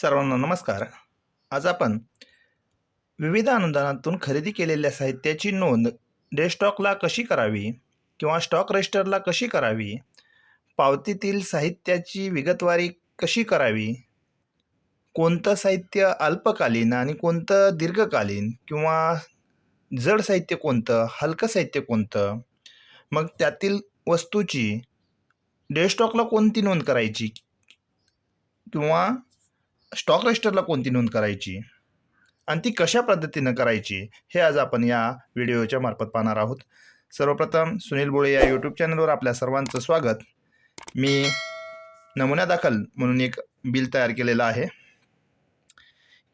सर्वांना नमस्कार. आज आपण विविध अनुदानातून खरेदी केलेल्या साहित्याची नोंद डेस्टॉकला कशी करावी किंवा स्टॉक रजिस्टरला कशी करावी पावतीतील साहित्याची विगतवारी कशी करावी कोणतं साहित्य अल्पकालीन आणि कोणतं दीर्घकालीन किंवा जड साहित्य कोणतं हलकं साहित्य कोणतं मग त्यातील वस्तूची डेस्टॉकला कोणती नोंद करायची किंवा स्टॉक रजिस्टरला कोणती नोंद करायची? आणि ती कशा पद्धतीनं करायची? हे आज आपण या व्हिडिओच्या मार्फत पाहणार आहोत. सर्वप्रथम सुनील बोळे या यूट्यूब चॅनलवर आपल्या सर्वांचं स्वागत. मी नमुन्यादाखल म्हणून एक बिल तयार केलेलं आहे.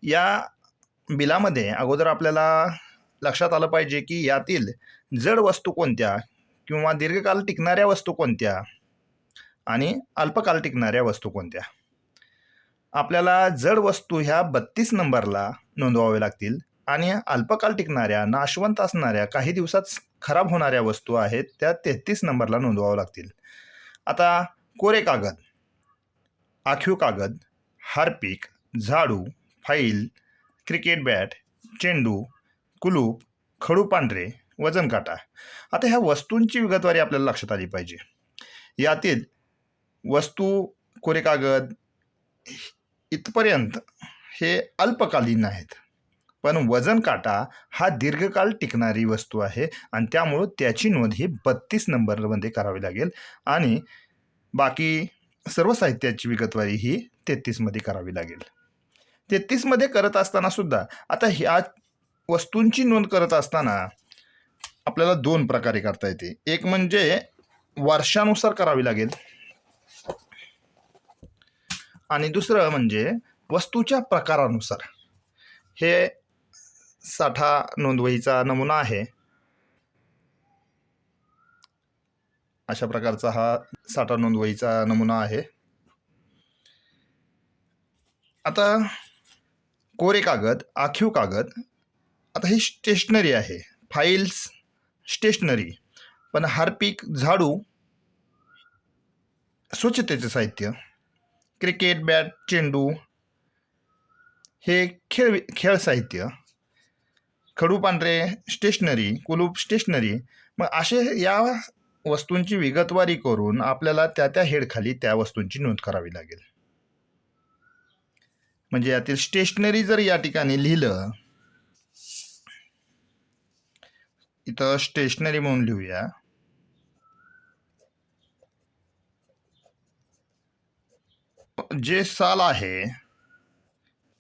या बिलामध्ये अगोदर आपल्याला लक्षात आलं पाहिजे की यातील जड वस्तू कोणत्या किंवा दीर्घकाल टिकणाऱ्या वस्तू कोणत्या आणि अल्पकाल टिकणाऱ्या वस्तू कोणत्या? आपल्याला जड वस्तू ह्या बत्तीस नंबरला नोंदवाव्या लागतील. आणि अल्पकाल टिकणाऱ्या नाशवंत असणाऱ्या काही दिवसात खराब होणाऱ्या वस्तू आहेत त्या तेहतीस नंबरला नोंदवाव्या लागतील. आता कोरे कागद आखीव कागद हार्पिक झाडू फाईल क्रिकेट बॅट चेंडू कुलूप खडू पांढरे वजन काटा आता ह्या वस्तूंची विगतवारी आपल्याला लक्षात आली पाहिजे. यातील वस्तू कोरे कागद इथपर्यंत हे अल्पकालीन आहेत. पण वजन काटा हा दीर्घकाळ टिकणारी वस्तू आहे आणि त्यामुळं त्याची नोंद ही बत्तीस नंबरमध्ये करावी लागेल. आणि बाकी सर्व साहित्याची विगतवारी ही तेहतीसमध्ये करावी लागेल. तेहतीसमध्ये करत असताना सुद्धा आता ह्या वस्तूंची नोंद करत असताना आपल्याला दोन प्रकारे करता येते. एक म्हणजे वर्षानुसार करावी लागेल. आणि दुसरं म्हणजे वस्तूच्या प्रकारानुसार. हे साठा नोंदवहीचा नमुना आहे. अशा प्रकारचा हा साठा नोंदवहीचा नमुना आहे. आता कोरे कागद आखीव कागद. आता ही स्टेशनरी आहे. Files stationery. पण हार्पिक झाडू स्वच्छतेचे साहित्य. क्रिकेट बॅट चेंडू हे खेळ खेळ साहित्य खडू पांढरे स्टेशनरी कुलूप स्टेशनरी मग असे या वस्तूंची विगतवारी करून आपल्याला त्या त्या हेडखाली त्या वस्तूंची नोंद करावी लागेल. म्हणजे यातील स्टेशनरी जर या ठिकाणी लिहिलं इथं स्टेशनरी म्हणून लिहूया. जे साल आहे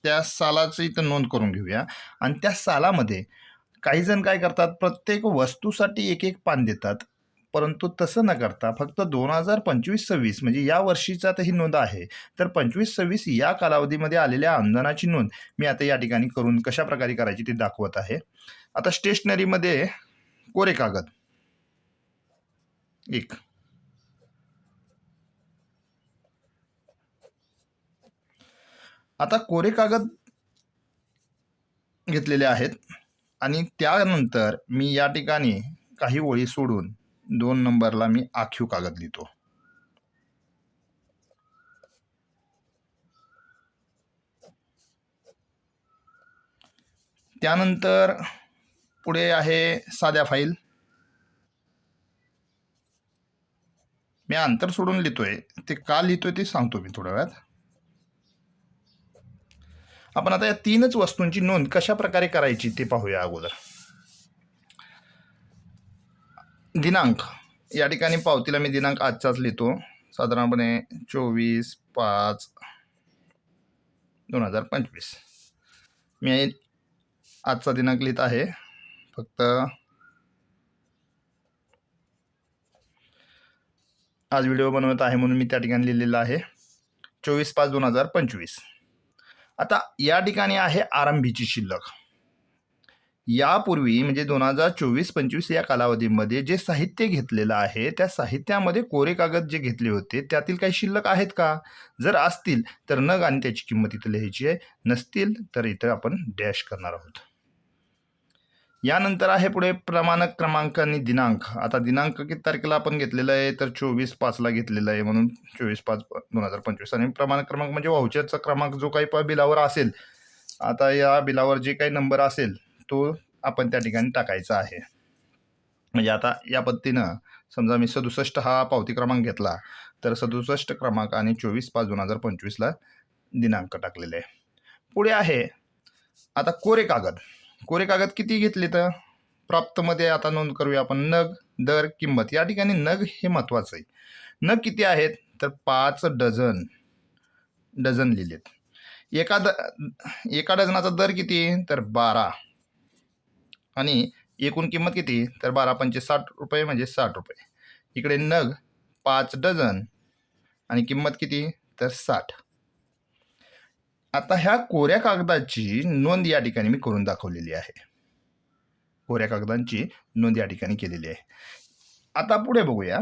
त्या सालाचं इथं नोंद करून घेऊया. आणि त्या सालामध्ये काही जण काय करतात प्रत्येक वस्तूसाठी एक एक पान देतात परंतु तसं न करता फक्त दोन हजार पंचवीस सव्वीस म्हणजे या वर्षीचा तर ही नोंद आहे. तर पंचवीस सव्वीस या कालावधीमध्ये आलेल्या आमदानाची नोंद मी आता या ठिकाणी करून कशा प्रकारे करायची ते दाखवत आहे. आता स्टेशनरीमध्ये कोरे कागद. एक. आता कोरे कागद घेतलेले आहेत. आणि त्यानंतर मी या ठिकाणी काही ओळी सोडून दोन नंबरला मी आखीव कागद लिहितो. त्यानंतर पुढे आहे साध्या फाईल. मी अंतर सोडून लिहितोय. ते का लिहितोय ते सांगतो मी थोड्या वेळात. आपण आता या तीनच वस्तूंची नोंद कशा प्रकारे करायची ते पाहूया अगोदर. दिनांक. या ठिकाणी पावतीला मी दिनांक आजचाच लिहितो. साधारणपणे चोवीस पाच दोन हजार पंचवीस. मी आजचा दिनांक लिहित आहे. फक्त आज व्हिडिओ बनवत आहे म्हणून मी त्या ठिकाणी लिहिलेला आहे. चोवीस पाच दोन हजार पंचवीस. आता या ठिकाणी आहे आरंभीची शिल्लक. यापूर्वी म्हणजे दोन हजार चोवीस पंचवीस या कालावधीमध्ये जे साहित्य घेतलेलं आहे त्या साहित्यामध्ये कोरे कागद जे घेतले होते त्यातील काही शिल्लक आहेत का? जर असतील तर नग आणि त्याची किंमत इथं लिहायची आहे. नसतील तर इथं आपण डॅश करणार आहोत. यानंतर आहे पुढे प्रमाणक क्रमांक आणि दिनांक. आता दिनांक किती तारखेला आपण घेतलेला आहे? तर चोवीस पाचला घेतलेला आहे म्हणून चोवीस पाच दोन हजार पंचवीस. आणि प्रमाणक क्रमांक म्हणजे व्हाउचरचा क्रमांक जो काही प बिलावर असेल आता या बिलावर जे काही नंबर असेल तो आपण त्या ठिकाणी टाकायचा आहे. म्हणजे आता या पद्धतीनं समजा मी सदुसष्ट हा पावती क्रमांक घेतला तर सदुसष्ट क्रमांक आणि चोवीस पाच दोन हजार पंचवीसला दिनांक टाकलेले आहे. पुढे आहे आता कोरे कागद. कोरे कागद किती घेतले तर प्राप्तमध्ये आता नोंद करूया आपण. नग दर किंमत. या ठिकाणी नग हे महत्त्वाचं आहे. नग किती आहेत? तर पाच डझन. डझन लिहिलेत. एका द एका डझनाचा दर किती? तर बारा. आणि एकूण किंमत किती? तर बारा पंचे साठ रुपये म्हणजे साठ रुपये. इकडे नग पाच डझन. आणि किंमत किती? तर साठ. आता ह्या कोऱ्या कागदाची नोंद या ठिकाणी मी करून दाखवलेली आहे. कोऱ्या कागदांची नोंद या ठिकाणी केलेली आहे. आता पुढे बघूया.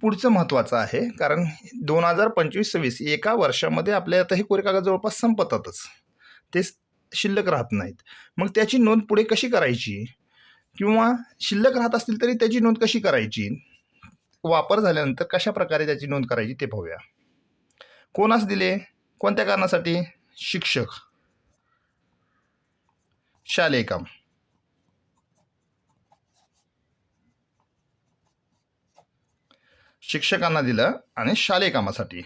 पुढचं महत्त्वाचं आहे कारण दोन हजार पंचवीस सव्वीस एका वर्षामध्ये आपल्या आता हे कोरे कागद जवळपास संपतातच. ते शिल्लक राहत नाहीत. मग त्याची नोंद पुढे कशी करायची? किंवा शिल्लक राहत असतील तरी त्याची नोंद कशी करायची? वापर झाल्यानंतर कशा प्रकारे त्याची नोंद करायची ते पाहूया. कोणास दिले? कोणत्या कारणासाठी? शिक्षक. शालेय काम. शिक्षकांना दिलं आणि शालेय कामासाठी.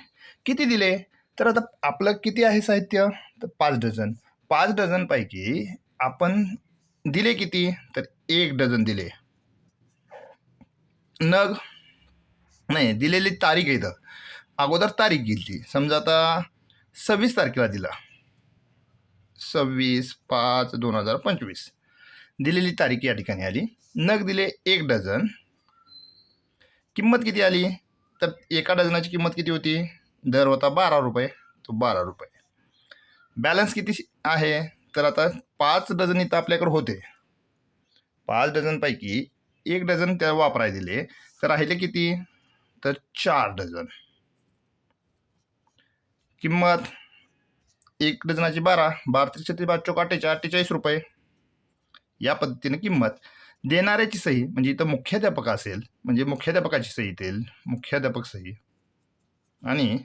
किती दिले? तर आता आपलं किती आहे साहित्य? तर पाच डझन. पाच डझनपैकी आपण दिले किती? तर एक डझन दिले. नग. नाही दिलेली तारीख इथं. अगोदर तारीख घेतली समजा आता सव्वीस तारखेला दिला. सव्वीस पाच दोन हजार पंचवीस. दिलेली तारीख या ठिकाणी आली. नग दिले एक डझन. किंमत किती आली? तर एका डझनाची किंमत किती होती? दर होता बारा रुपये. तो बारा रुपये. बॅलन्स किती आहे? तर आता पाच डझन इथं आपल्याकडे होते. पाच डझनपैकी एक डझन त्या वापराय दिले. तर राहिले किती? तर चार डझन. किंमत एक डझनाची बारा बारा त्रिशती बारा अठ्ठेचाळीस अठ्ठेचाळीस रुपये. या पद्धतीने किंमत देणाऱ्याची सही म्हणजे इथं मुख्याध्यापक असेल म्हणजे मुख्याध्यापकाची सही येतील मुख्याध्यापक सही. आणि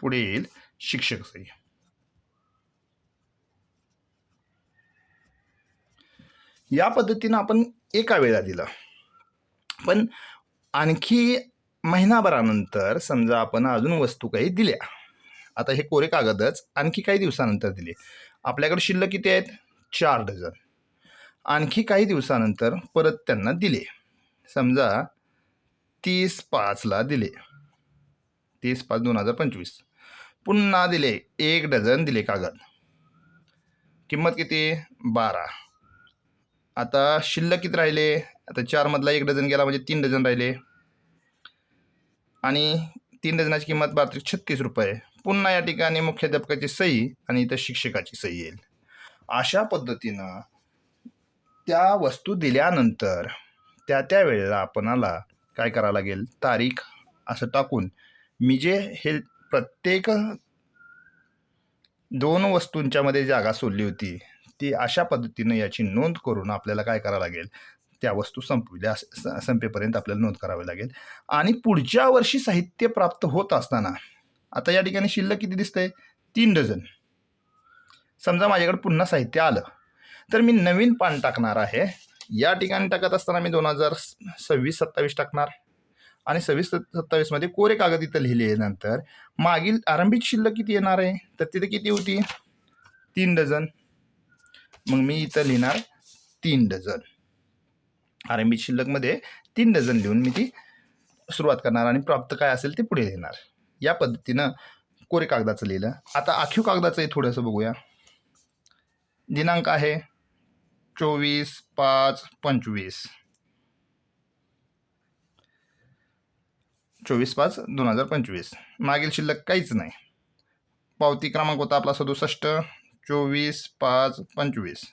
पुढे येईल शिक्षक सही. या पद्धतीनं आपण एका वेळा दिलं. पण आणखी महिनाभरानंतर समजा आपण अजून वस्तू काही दिल्या. आता हे कोरे कागदच आणखी काही दिवसानंतर दिले. आपल्याकडे शिल्लक किती आहेत? चार डझन. आणखी काही दिवसानंतर परत त्यांना दिले. समजा तीस पाचला दिले. तीस पाच दोन हजार पंचवीस. पुन्हा दिले एक डझन दिले कागद. किंमत किती? बारा. आता शिल्लक किती राहिले? आता चारमधला एक डझन गेला म्हणजे तीन डझन राहिले. आणि तीन डझनाची किंमत बारा छत्तीस रुपये. पुन्हा या ठिकाणी मुख्याध्यापकाची सही आणि इथं शिक्षकाची सही येईल. अशा पद्धतीनं त्या वस्तू दिल्यानंतर त्या त्या वेळेला आपणाला काय करावं लागेल? तारीख असं टाकून मी जे हे प्रत्येक दोन वस्तूंच्यामध्ये जागा सोडली होती ती अशा पद्धतीनं याची नोंद करून आपल्याला काय करावं लागेल? त्या वस्तू संपविल्या स- संपेपर्यंत आपल्याला नोंद करावी लागेल. आणि पुढच्या वर्षी साहित्य प्राप्त होत असताना आता या ठिकाणी शिल्लक किती दिसतंय? तीन डझन. समजा माझ्याकडे पुन्हा साहित्य आलं. तर मी नवीन पान टाकणार आहे. या ठिकाणी टाकत असताना मी दोन हजार सव्वीस सत्तावीस टाकणार. आणि सव्वीस सत्तावीसमध्ये कोरे कागद इथं लिहिले नंतर मागील आरंभिक शिल्लक किती येणार आहे? तर तिथे किती होती? तीन डझन. मग मी इथं लिहिणार तीन डझन. आरंभिक शिल्लकमध्ये तीन डझन लिहून मी ती सुरुवात करणार आणि प्राप्त काय असेल ते पुढे लिहिणार. या पद्धतीनं कोरे कागदाचं लिहिलं. आता आखीव कागदाचंही थोडंसं बघूया. दिनांक आहे चोवीस पाच पंचवीस. चोवीस पाच दोन हजार पंचवीस. मागील शिल्लक काहीच नाही. पावती क्रमांक होता आपला सदुसष्ट. चोवीस पाच पंचवीस.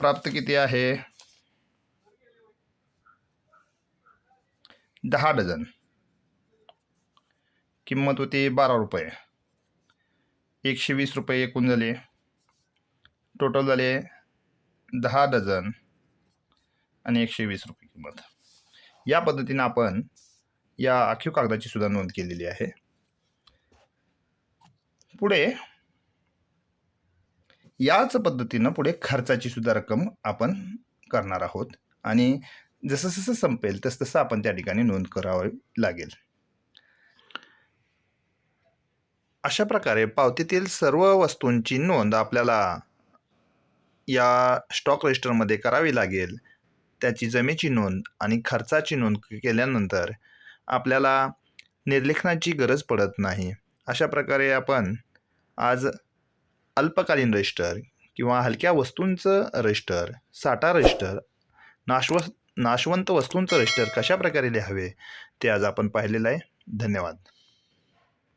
प्राप्त किती आहे? दहा डझन. किंमत होती बारा रुपये. एकशे वीस रुपये एकूण झाले. टोटल झाले दहा डझन आणि एकशे वीस रुपये किंमत. या पद्धतीनं आपण या आखीव कागदाची सुद्धा नोंद केलेली आहे. पुढे याच पद्धतीनं पुढे खर्चाची सुद्धा रक्कम आपण करणार आहोत. आणि जसं जसं संपेल तसतसं आपण त्या ठिकाणी नोंद करावी लागेल. अशा प्रकारे पावतीतील सर्व वस्तूंची नोंद आपल्याला या स्टॉक रजिस्टरमध्ये करावी लागेल. त्याची जमेची नोंद आणि खर्चाची नोंद केल्यानंतर आपल्याला निर्लेखनाची गरज पडत नाही. अशा प्रकारे आपण आज अल्पकालीन रजिस्टर किंवा हलक्या वस्तूंचं रजिस्टर साठा रजिस्टर नाशव नाशवंत वस्तूंचं रजिस्टर कशा प्रकारे लिहावे ते आज आपण पाहिलेलं आहे. धन्यवाद.